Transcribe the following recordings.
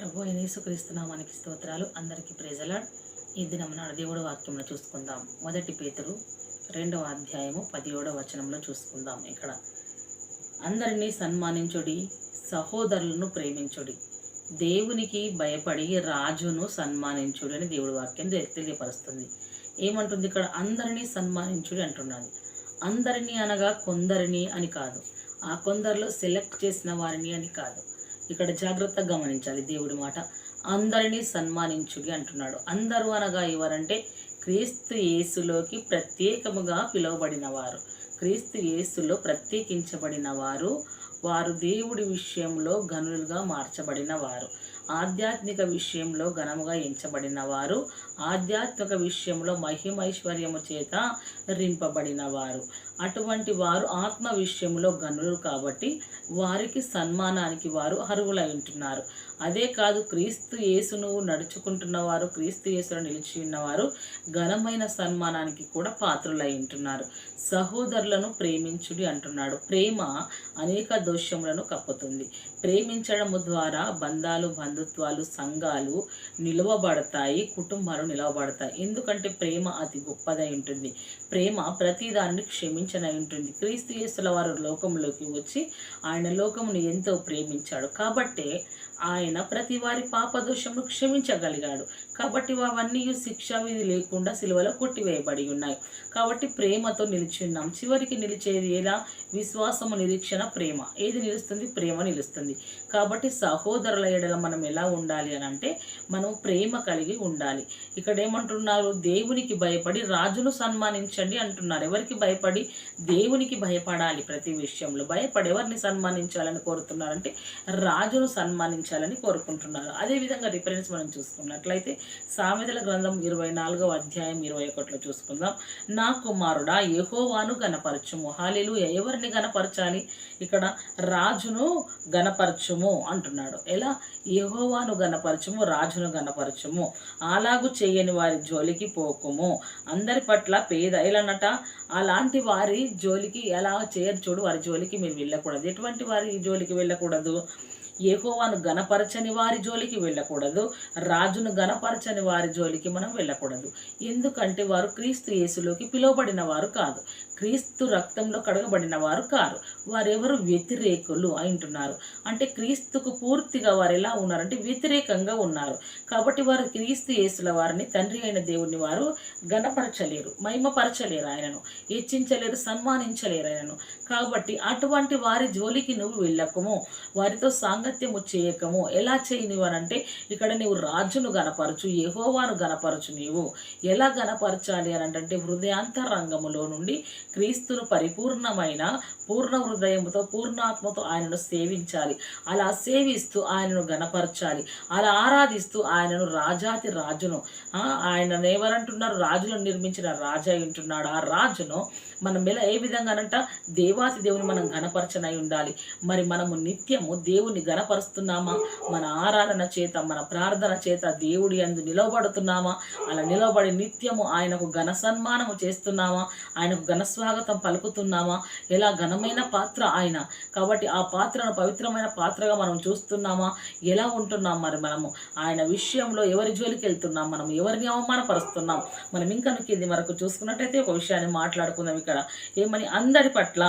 ప్రభు అయిన యేసుక్రీస్తునామానికి స్తోత్రాలు. అందరికీ ప్రేజలాడ్ ఈ దినం నాడు దేవుడు వాక్యంలో చూసుకుందాం. మొదటి పేతురు రెండవ అధ్యాయము పదిహేడవ వచనంలో చూసుకుందాం. ఇక్కడ అందరినీ సన్మానించుడి సహోదరులను ప్రేమించుడి. దేవునికి భయపడి రాజును సన్మానించుడి అని దేవుడి వాక్యం తెలియపరుస్తుంది. ఏమంటుంది ఇక్కడ? అందరినీ సన్మానించుడి అంటున్నది అందరినీ అనగా కొందరిని అని కాదు. ఆ కొందరిలో సెలెక్ట్ చేసిన వారిని అని కాదు. ఇక్కడ జాగ్రత్తగా గమనించాలి దేవుడి మాట. అందరినీ సన్మానించుడి అంటున్నాడు. అందరూ అనగా ఎవరంటే క్రీస్తు యేసులోకి ప్రత్యేకముగా పిలువబడిన వారు క్రీస్తు యేసులో ప్రత్యేకించబడిన వారు వారు దేవుడి విషయంలో గనులుగా మార్చబడిన వారు ఆధ్యాత్మిక విషయంలో ఘనముగా ఎంచబడిన వారు ఆధ్యాత్మిక విషయంలో మహిమైశ్వర్యము చేత రింపబడిన వారు అటువంటి వారు ఆత్మ విషయంలో గనులు కాబట్టి వారికి సన్మానానికి వారు అర్హులై ఉంటున్నారు. అదే కాదు క్రీస్తు యేసును నడుచుకుంటున్నవారు క్రీస్తు యేసును నిలిచి ఉన్నవారు ఘనమైన సన్మానానికి కూడా పాత్రులై ఉంటున్నారు. సహోదరులను ప్రేమించుడి అంటున్నాడు. ప్రేమ అనేక దోషములను కప్పుతుంది. ప్రేమించడము ద్వారా బంధాలు బంధుత్వాలు సంఘాలు నిలువబడతాయి కుటుంబాలు నిలవబడతాయి. ఎందుకంటే ప్రేమ అతి గొప్పదై ఉంటుంది. ప్రేమ ప్రతిదాన్ని క్షమించనై ఉంటుంది. క్రీస్తు యేసుల వారు లోకంలోకి వచ్చి ఆయన లోకమును ఎంతో ప్రేమించాడు. కాబట్టే ఆయన ప్రతి వారి పాపదోషమును క్షమించగలిగాడు. కాబట్టి అవన్నీ శిక్ష విధి లేకుండా సిలువలో కొట్టివేయబడి ఉన్నాయి. కాబట్టి ప్రేమతో నిలిచి ఉన్నాం చివరికి నిలిచేది ఎలా? విశ్వాసము నిరీక్షణ ప్రేమ. ఏది నిలుస్తుంది? ప్రేమ నిలుస్తుంది. కాబట్టి సహోదరుల ఎడల మనం ఎలా ఉండాలి అని అంటే మనం ప్రేమ కలిగి ఉండాలి. ఇక్కడ ఏమంటున్నారు? దేవునికి భయపడి రాజును సన్మానించండి అంటున్నారు. ఎవరికి భయపడి? దేవునికి భయపడాలి ప్రతి విషయంలో. భయపడి ఎవరిని సన్మానించాలని కోరుతున్నారంటే రాజును సన్మానించాలని కోరుకుంటున్నారు. అదేవిధంగా రిఫరెన్స్ మనం చూసుకున్నట్లయితే సామెతల గ్రంథం ఇరవై నాలుగవ అధ్యాయం ఇరవై ఒకటిలో చూసుకుందాం. నా కుమారుడా యహోవాను గనపరచుము హాలేలు ఎవరిని గనపరచాలి ఇక్కడ రాజును గనపరచుము అంటున్నాడు. ఎలా? యహోవాను గనపరచుము రాజును గనపరచుము అలాగు చేయని వారి జోలికి పోకుము. అందరి పట్ల పేద ఎలానట? అలాంటి వారి జోలికి ఎలా చేయరు చూడు. వారి జోలికి మీరు వెళ్ళకూడదు. ఎటువంటి వారి జోలికి వెళ్ళకూడదు? ఏహోవాను గనపరచని వారి జోలికి వెళ్ళకూడదు రాజును గనపరచని వారి జోలికి మనం వెళ్ళకూడదు. ఎందుకంటే వారు క్రీస్తు యేసులోకి పిలువబడిన వారు కాదు క్రీస్తు రక్తంలో కడగబడిన వారు కారు. వారెవరు వ్యతిరేకులు అంటున్నారు అంటే క్రీస్తుకు పూర్తిగా వారు ఎలా ఉన్నారంటే వ్యతిరేకంగా ఉన్నారు. కాబట్టి వారు క్రీస్తు యేసుల వారిని తండ్రి అయిన దేవుడిని వారు గణపరచలేరు మహిమపరచలేరు ఆయనను హెచ్చించలేరు సన్మానించలేరు ఆయనను. కాబట్టి అటువంటి వారి జోలికి నువ్వు వెళ్ళకము. వారితో ఔన్నత్యము చేయకము ఎలా చేయని అంటే ఇక్కడ నీవు రాజును గనపరచు యహోవాను గనపరచు నీవు. ఎలా గనపరచాలి అని అంటే హృదయాంతరంగములో నుండి క్రీస్తును పరిపూర్ణమైన పూర్ణ హృదయముతో పూర్ణాత్మతో ఆయనను సేవించాలి. అలా సేవిస్తూ ఆయనను గనపరచాలి. అలా ఆరాధిస్తూ ఆయనను రాజాతి రాజును. ఆయన ఆయనను ఎవరంటున్నారు? రాజులను నిర్మించిన రాజా ఉంటున్నాడు. ఆ రాజును మనం ఎలా ఏ విధంగానంట? దేవాతి దేవుని మనం గణపరచనై ఉండాలి. మరి మనము నిత్యము దేవుని గణపరుస్తున్నామా మన ఆరాధన చేత మన ప్రార్థన చేత దేవుడి అందు నిలవబడుతున్నామా? అలా నిలబడి నిత్యము ఆయనకు ఘన సన్మానము చేస్తున్నామా? ఆయనకు ఘన స్వాగతం పలుకుతున్నామా? ఎలా ఘనమైన పాత్ర ఆయన? కాబట్టి ఆ పాత్రను పవిత్రమైన పాత్రగా మనం చూస్తున్నామా? ఎలా ఉంటున్నాం మరి మనము? ఆయన విషయంలో ఎవరి జోలికి వెళ్తున్నాం? మనం ఎవరిని అవమానపరుస్తున్నాం? మనం ఇంకా ఇది వరకు చూసుకున్నట్టయితే ఒక విషయాన్ని మాట్లాడుకుందాం. ఇక్కడ ఏమని? అందరి పట్ల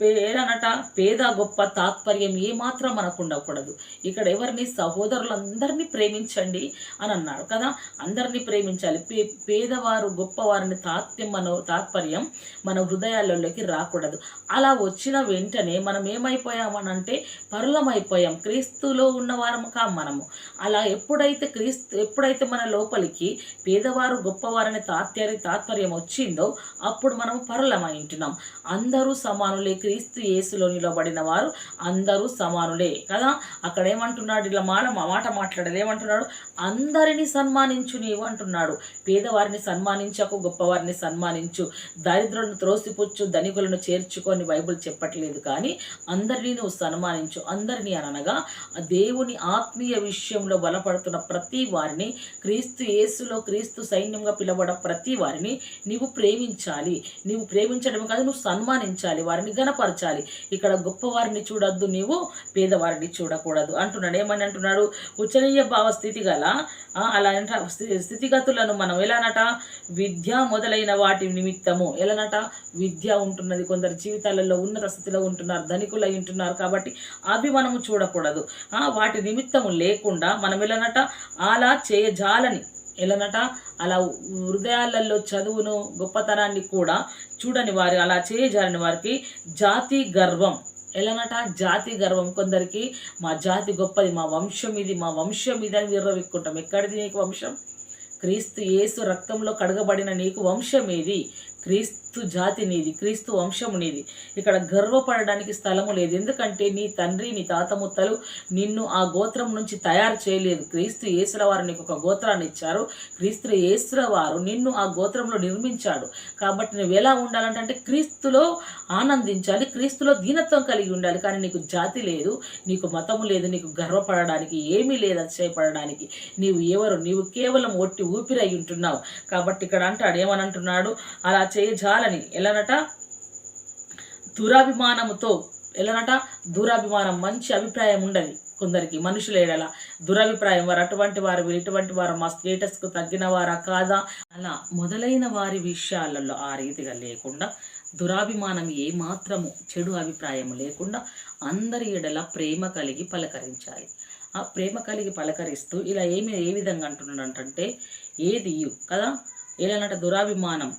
పేరనట పేద గొప్ప తాత్పర్యం ఏమాత్రం మనకు ఉండకూడదు ఇక్కడ ఎవరిని సహోదరులందరినీ ప్రేమించండి అని అన్నాడు కదా. అందరినీ ప్రేమించాలి. పే పేదవారు గొప్పవారిని తాత్యం మన తాత్పర్యం మన హృదయాలలోకి రాకూడదు. అలా వచ్చిన వెంటనే మనం ఏమైపోయామనంటే పరులమైపోయాం. క్రీస్తులో ఉన్నవారము కా మనము. అలా ఎప్పుడైతే క్రీస్తు ఎప్పుడైతే మన లోపలికి పేదవారు గొప్పవారని తాత్పర్య తాత్పర్యం వచ్చిందో అప్పుడు మనం పరులమై ఉంటున్నాం. అందరూ సమానులే క్రీస్తు యేసులో నిలబడిన వారు అందరూ సమానులే కదా? అక్కడ ఏమంటున్నాడు? ఇలా మాట మాట మాట్లాడాలి ఏమంటున్నాడు అందరిని సన్మానించు నీవు అంటున్నాడు. పేదవారిని సన్మానించకు గొప్పవారిని సన్మానించు. దరిద్రులను త్రోసిపుచ్చు ధనికులను చేర్చుకొని బైబిల్ చెప్పట్లేదు. కానీ అందరినీ నువ్వు సన్మానించు అందరినీ అనగా దేవుని ఆత్మీయ విషయంలో బలపడుతున్న ప్రతి వారిని క్రీస్తు యేసులో క్రీస్తు సైన్యంగా పిలవడ ప్రతి వారిని నీవు ప్రేమించాలి. నీవు ప్రేమించడం కాదు నువ్వు సన్మానించాలి. వారిని గణప గణపరచాలి ఇక్కడ గొప్పవారిని చూడొద్దు నీవు పేదవారిని చూడకూడదు. అంటున్నాడు. ఏమని అంటున్నాడు? ఉచ్చనీయ భావ స్థితి గల అలాంటి అలా స్థితిగతులను మనం ఎలానట విద్య మొదలైన వాటి నిమిత్తము. ఎలానట విద్య ఉంటున్నది. కొందరు జీవితాలలో ఉన్నత స్థితిలో ఉంటున్నారు ధనికులై ఉంటున్నారు కాబట్టి అవి మనము చూడకూడదు. వాటి నిమిత్తము లేకుండా మనం ఎలానట అలా చేయజాలని ఎలానట అలా హృదయాలలో చదువును గొప్పతనాన్ని కూడా చూడని వారు అలా చేయజారని వారికి జాతి గర్వం. ఎలానట జాతి గర్వం. కొందరికి మా జాతి గొప్పది మా వంశం ఇది మా వంశం ఇది అని విర్రవిక్కుంటాం. ఎక్కడిది నీకు వంశం? క్రీస్తు యేసు రక్తంలో కడగబడిన నీకు వంశం ఏది? క్రీస్తు జాతి నీది క్రీస్తు వంశము నీది. ఇక్కడ గర్వపడడానికి స్థలము లేదు. ఎందుకంటే నీ తండ్రి నీ తాత ముత్తలు నిన్ను ఆ గోత్రం నుంచి తయారు చేయలేదు. క్రీస్తు యేసుల వారు నీకు ఒక గోత్రాన్ని ఇచ్చారు. క్రీస్తు యేసుల వారు నిన్ను ఆ గోత్రంలో నిర్మించాడు. కాబట్టి నువ్వు ఎలా ఉండాలంటే క్రీస్తులో ఆనందించాలి క్రీస్తులో దీనత్వం కలిగి ఉండాలి. కానీ నీకు జాతి లేదు నీకు మతము లేదు నీకు గర్వపడడానికి ఏమీ లేదు అతిశయపడడానికి. నీవు ఎవరు? నీవు కేవలం ఒట్టి ఊపిరి అయి ఉంటున్నావు. కాబట్టి ఇక్కడ అంటాడు ఏమని అంటున్నాడు? అలా చేయజాలని ఎలానట? దురాభిమానముతో ఎలానట? దురాభిమానం మంచి అభిప్రాయం ఉండదు కొందరికి మనుషుల ఎడల దురభిప్రాయం వారు అటువంటి వారు ఇటువంటి వారు మా స్టేటస్కు తగ్గిన వారా కాదా? అలా మొదలైన వారి విషయాలలో ఆ రీతిగా లేకుండా దురాభిమానం ఏమాత్రము చెడు అభిప్రాయం లేకుండా అందరి ఎడల ప్రేమ కలిగి పలకరించాలి. ఆ ప్రేమ కలిగి పలకరిస్తూ ఇలా ఏమి ఏ విధంగా అంటున్నాడంటే ఏది కదా? ఎలానంటే దురాభిమానం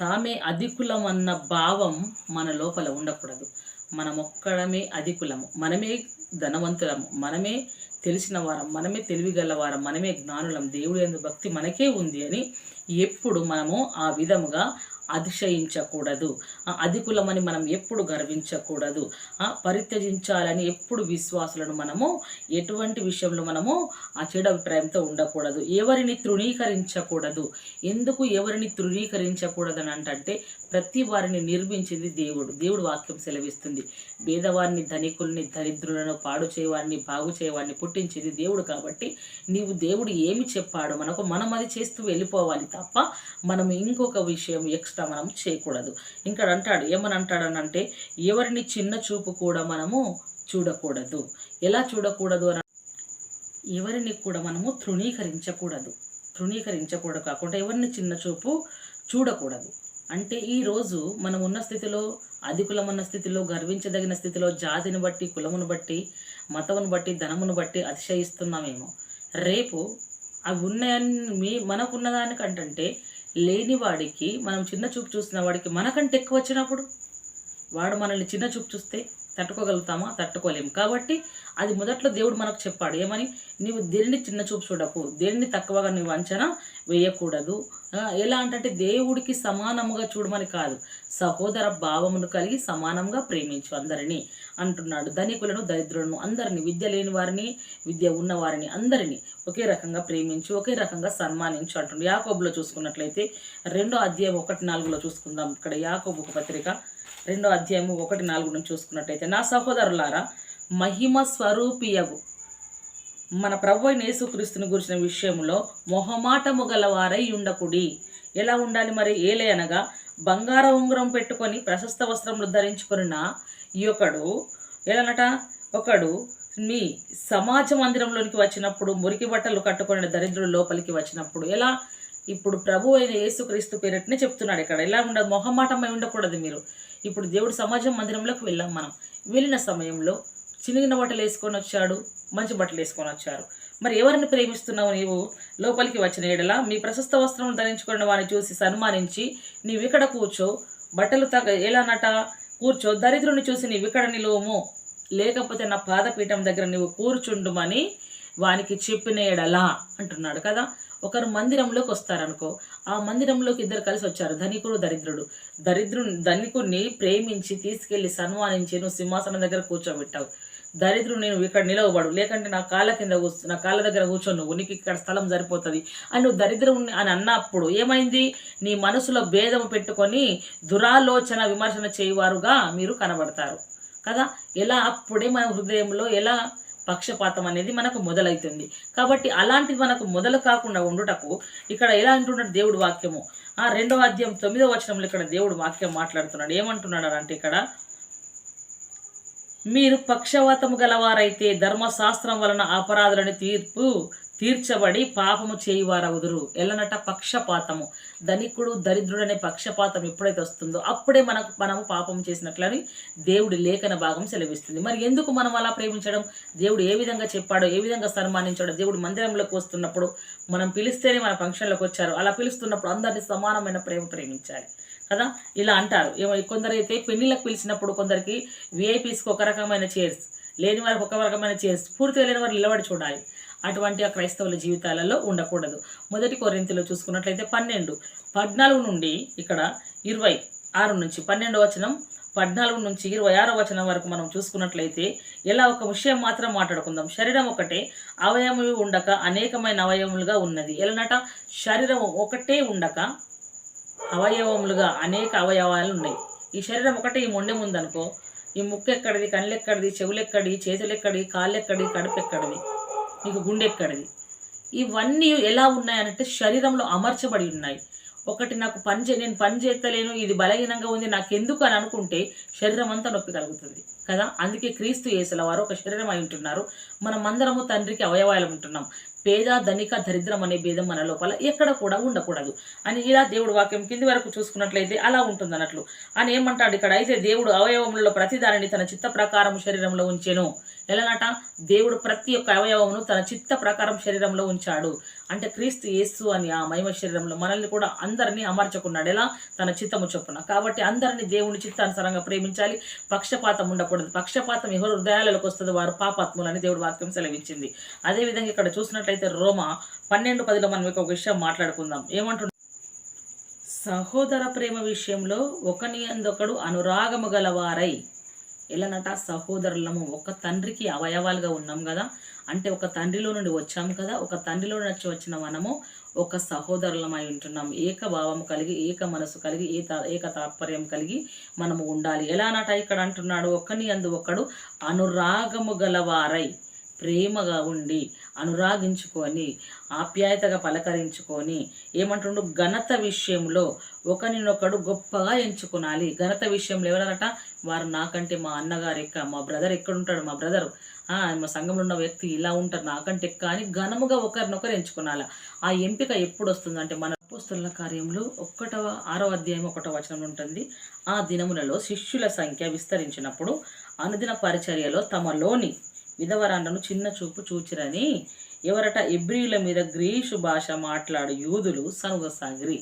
తామే అధికులం అన్న భావం మన లోపల ఉండకూడదు. మనమొక్కడమే అధికులము. మనమే ధనవంతులము. మనమే తెలిసిన వారం. మనమే తెలివిగలవారం మనమే జ్ఞానులం. దేవుడు ఎందు భక్తి మనకే ఉంది అని ఎప్పుడు మనము ఆ విధముగా అతిశయించకూడదు. అధికులమని మనం ఎప్పుడు గర్వించకూడదు. పరిత్యజించాలని ఎప్పుడు విశ్వాసులను మనము ఎటువంటి విషయంలో మనము ఆ చెడు అభిప్రాయంతో ఉండకూడదు. ఎవరిని తృణీకరించకూడదు. ఎందుకు ఎవరిని తృణీకరించకూడదు అని అంటే ప్రతి వారిని నిర్మించింది దేవుడు. దేవుడు వాక్యం సెలవిస్తుంది. పేదవారిని ధనికుల్ని దరిద్రులను పాడు చేయవారిని బాగు చేయవారిని పుట్టించింది దేవుడు కాబట్టి నీవు దేవుడు ఏమి చెప్పాడో మనకు మనం అది చేస్తూ వెళ్ళిపోవాలి తప్ప మనం ఇంకొక విషయం ఎక్స్ట్రా మనం చేయకూడదు. ఇంకా అంటాడు ఏమని అంటాడనంటే ఎవరిని చిన్న చూపు కూడా మనము చూడకూడదు. ఎలా చూడకూడదు అని? ఎవరిని కూడా మనము తృణీకరించకూడదు. తృణీకరించకూడదు కాకుండా ఎవరిని చిన్న చూపు చూడకూడదు. అంటే ఈరోజు మనం ఉన్న స్థితిలో అధికులం ఉన్న స్థితిలో గర్వించదగిన స్థితిలో జాతిని బట్టి కులమును బట్టి మతమును బట్టి ధనమును బట్టి అతిశయిస్తున్నామేమో. రేపు అవి ఉన్నాయని మీ మనకున్న దానికంటే లేని వాడికి మనం చిన్న చూపు చూసిన వాడికి మనకంటే ఎక్కువ వచ్చినప్పుడు వాడు మనల్ని చిన్న చూపు చూస్తే తట్టుకోగలుగుతామా? తట్టుకోలేము. కాబట్టి అది మొదట్లో దేవుడు మనకు చెప్పాడు. ఏమని? నీవు దేనిని చిన్న చూపు చూడకు. దేనిని తక్కువగా నువ్వు అంచనా వేయకూడదు. ఎలా అంటే దేవుడికి సమానముగా చూడమని కాదు. సహోదర భావమును కలిగి సమానంగా ప్రేమించు అందరినీ అంటున్నాడు. ధనికులను దరిద్రులను అందరినీ విద్య లేని వారిని విద్య ఉన్నవారిని అందరినీ ఒకే రకంగా ప్రేమించు ఒకే రకంగా సన్మానించు అంటుండు. యాకోబులో చూసుకున్నట్లయితే రెండో అధ్యాయం ఒకటి నాలుగులో చూసుకుందాం. ఇక్కడ యాకోబు ఒక పత్రిక. రెండో అధ్యాయము ఒకటి నాలుగు నుంచి చూసుకున్నట్టయితే నా సహోదరులారా మహిమ స్వరూపియగు. మన ప్రభు యేసుక్రీస్తుని గురించిన విషయంలో మొహమాటము గలవారై ఉండకుడి. ఎలా ఉండాలి మరి? ఏలే అనగా బంగార ఉంగరం పెట్టుకొని ప్రశస్త వస్త్రములు ధరించుకున్న ఈ ఒకడు ఎలానట? ఒకడు మీ సమాజ మందిరంలోనికి వచ్చినప్పుడు మురికి బట్టలు కట్టుకుని దరిద్రుడు లోపలికి వచ్చినప్పుడు ఎలా? ఇప్పుడు ప్రభు అయిన యేసుక్రీస్తు పేరట్నే చెప్తున్నాడు ఇక్కడ. ఎలా ఉండదు మొహమాటమై ఉండకూడదు మీరు. ఇప్పుడు దేవుడు సమాజం మందిరంలోకి వెళ్ళాం మనం. వెళ్ళిన సమయంలో చినిగిన బట్టలు వేసుకొని వచ్చాడు మంచి బట్టలు వేసుకొని వచ్చారు. మరి ఎవరిని ప్రేమిస్తున్నావు నీవు? లోపలికి వచ్చిన ఏడల మీ ప్రశస్త వస్త్రం ధరించుకున్న వారిని చూసి సన్మానించి నీవు ఇక్కడ కూర్చో. బట్టలు తగ ఎలానట కూర్చో. దరిద్రుని చూసి నీవు ఇక్కడ నిలువము లేకపోతే నా పాదపీఠం దగ్గర నీవు కూర్చుండుమని వానికి చెప్పిన ఎడలా అంటున్నాడు కదా. ఒకరు మందిరంలోకి వస్తారనుకో ఆ మందిరంలోకి ఇద్దరు కలిసి వచ్చారు. ధనికుడు దరిద్రుడు. దరిద్రు ధనికుడిని ప్రేమించి తీసుకెళ్ళి సన్మానించి నువ్వు సింహాసనం దగ్గర కూర్చోబెట్టావు. దరిద్రుడు నేను ఇక్కడ నిలవబడు. లేకంటే నా కాళ్ళ కింద కూర్చో నా కాళ్ళ దగ్గర కూర్చో నువ్వు. నీకు ఇక్కడ స్థలం సరిపోతుంది. అని నువ్వు దరిద్రుని అని అన్నప్పుడు ఏమైంది? నీ మనసులో భేదం పెట్టుకొని దురాలోచన విమర్శన చేయవారుగా మీరు కనబడతారు. కదా? ఎలా? అప్పుడే మన హృదయంలో ఎలా పక్షపాతం అనేది మనకు మొదలవుతుంది కాబట్టి అలాంటిది మనకు మొదలు కాకుండా ఉండుటకు ఇక్కడ ఎలా అంటున్నాడు దేవుడు వాక్యము? ఆ రెండవ అధ్యాయం తొమ్మిదో వచనంలో ఇక్కడ దేవుడు వాక్యం మాట్లాడుతున్నాడు. ఏమంటున్నాడు అంటే ఇక్కడ? మీరు పక్షవాతము గలవారైతే ధర్మశాస్త్రం వలన అపరాధులని తీర్పు తీర్చబడి పాపము చేయువారవుదురు ఎల్లనట పక్షపాతము. ధనికుడు దరిద్రుడనే పక్షపాతం ఎప్పుడైతే వస్తుందో అప్పుడే మనకు మనము పాపం చేసినట్లని దేవుడి లేఖన భాగం సెలవిస్తుంది. మరి ఎందుకు మనం అలా ప్రేమించడం? దేవుడు ఏ విధంగా చెప్పాడో ఏ విధంగా సన్మానించాడో దేవుడు మందిరంలోకి వస్తున్నప్పుడు మనం పిలిస్తేనే మన ఫంక్షన్లోకి వచ్చారు. అలా పిలుస్తున్నప్పుడు అందరినీ సమానమైన ప్రేమ ప్రేమించాలి. కదా? ఇలా అంటారు. ఏమో కొందరైతే పెళ్ళిళ్ళకి పిలిచినప్పుడు కొందరికి విఐపీస్కి ఒక రకమైన చైర్స్ లేని వారికి ఒక రకమైన చైర్స్ పూర్తిగా లేని వారు నిలబడి చూడాలి. అటువంటి ఆ క్రైస్తవుల జీవితాలలో ఉండకూడదు. మొదటి కొరింతలో చూసుకున్నట్లయితే పన్నెండు పద్నాలుగు నుండి ఇక్కడ ఇరవై ఆరు నుంచి పన్నెండు వచనం పద్నాలుగు నుంచి ఇరవై ఆరో వచనం వరకు మనం చూసుకున్నట్లయితే ఇలా ఒక విషయం మాత్రం మాట్లాడుకుందాం. శరీరం ఒకటే అవయవములు ఉండక అనేకమైన అవయవములుగా ఉన్నది. ఎలానట? శరీరం ఒకటే ఉండక అవయవములుగా అనేక అవయవాలు ఉన్నాయి. ఈ శరీరం ఒకటే ఈ మొండెం ఉందనుకో ఈ ముక్కు ఎక్కడిది కళ్ళెక్కడిది చెవులు ఎక్కడి చేతులు నీకు గుండె ఎక్కడిది ఇవన్నీ ఎలా ఉన్నాయనంటే శరీరంలో అమర్చబడి ఉన్నాయి. ఒకటి నాకు పని చే నేను పని చేస్తలేను ఇది బలహీనంగా ఉంది నాకు ఎందుకు అని అనుకుంటే శరీరం అంతా నొప్పి కలుగుతుంది. కదా? అందుకే క్రీస్తు యేసుల వారు ఒక శరీరం అయి ఉంటున్నారు. మనం అందరము తండ్రికి అవయవాలు ఉంటున్నాం. పేద ధనిక దరిద్రం అనే భేదం మన లోపల ఎక్కడ కూడా ఉండకూడదు. అని ఇలా దేవుడు వాక్యం కింది వరకు చూసుకున్నట్లయితే అలా ఉంటుంది అన్నట్లు. అని ఏమంటాడు ఇక్కడ? అయితే దేవుడు అవయవములలో ప్రతి దానిని తన చిత్త ప్రకారం శరీరంలో ఉంచెను. ఎలానట దేవుడు ప్రతి ఒక్క అవయవమును తన చిత్త ప్రకారం శరీరంలో ఉంచాడు. అంటే క్రీస్తు యేసు అని ఆ మహిమ శరీరంలో మనల్ని కూడా అందరినీ అమర్చుకున్నాడు. ఎలా? తన చిత్తము చొప్పున. కాబట్టి అందరినీ దేవుని చిత్తానుసారంగా ప్రేమించాలి. పక్షపాతం ఉండకూడదు. పక్షపాతం ఎవరు హృదయాలకు వస్తుందో? వారు పాపాత్ములని దేవుడు వాక్యం సెలవించింది అదేవిధంగా ఇక్కడ చూసినట్లయితే రోమ పన్నెండు పదిలో మనం ఒక విషయం మాట్లాడుకుందాం. ఏమంటున్నాం సహోదర ప్రేమ విషయంలో ఒకని అందొకడు అనురాగము గలవారై. ఎలానట సహోదరులము. ఒక తండ్రికి అవయవాలుగా ఉన్నాం కదా. అంటే ఒక తండ్రిలో నుండి వచ్చాము కదా ఒక తండ్రిలో నుంచి వచ్చిన మనము ఒక సహోదరులమై ఉంటున్నాం ఏక భావం కలిగి ఏక మనసు కలిగి ఏక ఏక తాత్పర్యం కలిగి మనము ఉండాలి. ఎలానట ఇక్కడ అంటున్నాడు ఒకని అందు ఒకడు అనురాగము గలవారై ప్రేమగా ఉండి అనురాగించుకొని ఆప్యాయతగా పలకరించుకొని ఏమంటుండు ఘనత విషయంలో ఒకరినొకడు గొప్పగా ఎంచుకోనాలి. ఘనత విషయంలో ఎవరనట? వారు నాకంటే మా అన్నగారు ఎక్క మా బ్రదర్ ఎక్కడుంటాడు మా బ్రదర్? మా సంఘంలో ఉన్న వ్యక్తి ఇలా ఉంటారు నాకంటే ఎక్క అని ఘనముగా ఒకరినొకరు ఎంచుకున్నాల ఆ ఎంపిక ఎప్పుడు వస్తుందంటే మన అపోస్తుల కార్యంలో ఒక్కటవ ఆరవ అధ్యాయం ఒకటో వచనం ఉంటుంది. ఆ దినములలో శిష్యుల సంఖ్య విస్తరించినప్పుడు అనుదిన పరిచర్యలో తమలోని విధవరాండను చిన్న చూపు చూచిరని ఎవరట ఇబ్రియుల మీద గ్రీషు భాష మాట్లాడు యూదులు సనుగసాగిరి.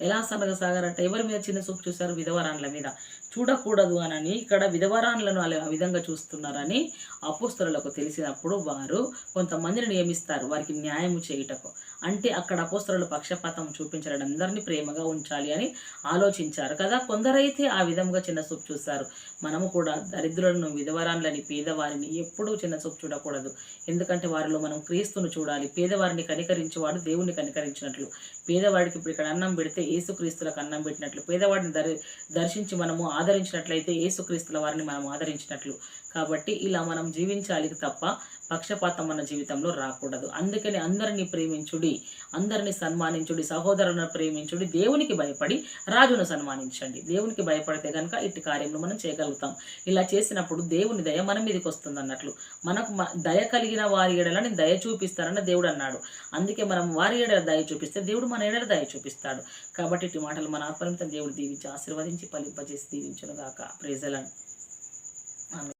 ఎలా సనగసాగారంటే ఎవరి మీద చిన్న చూపు చూశారు విధవరాన్ల మీద? చూడకూడదు అనని ఇక్కడ విధవరాన్లను అలా ఆ విధంగా చూస్తున్నారని అపోస్తరులకు తెలిసినప్పుడు వారు కొంతమందిని నియమిస్తారు వారికి న్యాయం చేయుటకు. అంటే అక్కడ అపోస్తరులు పక్షపాతం చూపించడం అందరినీ ప్రేమగా ఉంచాలి అని ఆలోచించారు కదా. కొందరైతే ఆ విధంగా చిన్న చూపు చూస్తారు మనము కూడా దరిద్రులను విధవరాన్లని పేదవారిని ఎప్పుడూ చిన్న చూపు చూడకూడదు. ఎందుకంటే వారిలో మనం క్రీస్తును చూడాలి. పేదవారిని కనికరించేవాడు దేవుణ్ణి కనికరించినట్లు. పేదవాడికి ఇప్పుడు ఇక్కడ అన్నం పెడితే ఏసుక్రీస్తులకు అన్నం పెట్టినట్లు పేదవాడిని దరి దర్శించి మనము ఆదరించినట్లయితే ఏసుక్రీస్తుల వారిని మనం ఆదరించినట్లు. కాబట్టి ఇలా మనం జీవించాలి తప్ప పక్షపాతం మన జీవితంలో రాకూడదు. అందుకని అందరినీ ప్రేమించుడి అందరినీ సన్మానించుడి సహోదరులను ప్రేమించుడి దేవునికి భయపడి రాజును సన్మానించండి. దేవునికి భయపడితే కనుక ఇట్టి కార్యములు మనం చేయగలుగుతాం. ఇలా చేసినప్పుడు దేవుని దయ మన మీదకి వస్తుంది అన్నట్లు మనకు దయ కలిగిన వారి ఎడలని దయ చూపిస్తారని దేవుడు అన్నాడు. అందుకే మనం వారి ఎడల దయ చూపిస్తే దేవుడు మన ఎడల దయ చూపిస్తాడు. కాబట్టి ఇటు మాటలు మన ఆత్మనిమితం దేవుడు దీవించి ఆశీర్వదించి ఫలింపజేసి దీవించను గాక ప్రేజలను